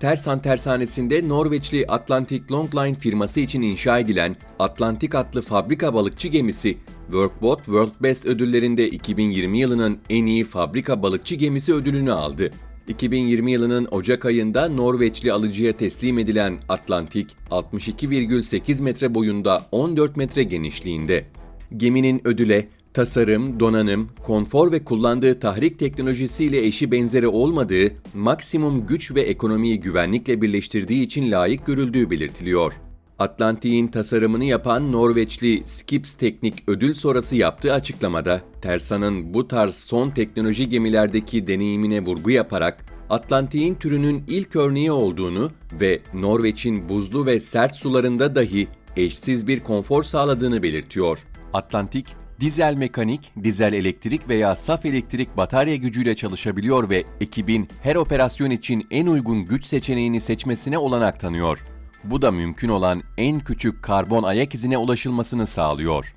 Tersan Tersanesi'nde Norveçli Atlantic Longline firması için inşa edilen Atlantik adlı fabrika balıkçı gemisi, Workboat World Best ödüllerinde 2020 yılının en iyi fabrika balıkçı gemisi ödülünü aldı. 2020 yılının Ocak ayında Norveçli alıcıya teslim edilen Atlantik, 62,8 metre boyunda 14 metre genişliğinde. Geminin ödüle tasarım, donanım, konfor ve kullandığı tahrik teknolojisiyle eşi benzeri olmadığı, maksimum güç ve ekonomiyi güvenlikle birleştirdiği için layık görüldüğü belirtiliyor. Atlantik'in tasarımını yapan Norveçli Skips Teknik ödül sonrası yaptığı açıklamada, Tersan'ın bu tarz son teknoloji gemilerdeki deneyimine vurgu yaparak, Atlantik'in türünün ilk örneği olduğunu ve Norveç'in buzlu ve sert sularında dahi eşsiz bir konfor sağladığını belirtiyor. Atlantik, dizel mekanik, dizel elektrik veya saf elektrik batarya gücüyle çalışabiliyor ve ekibin her operasyon için en uygun güç seçeneğini seçmesine olanak tanıyor. Bu da mümkün olan en küçük karbon ayak izine ulaşılmasını sağlıyor.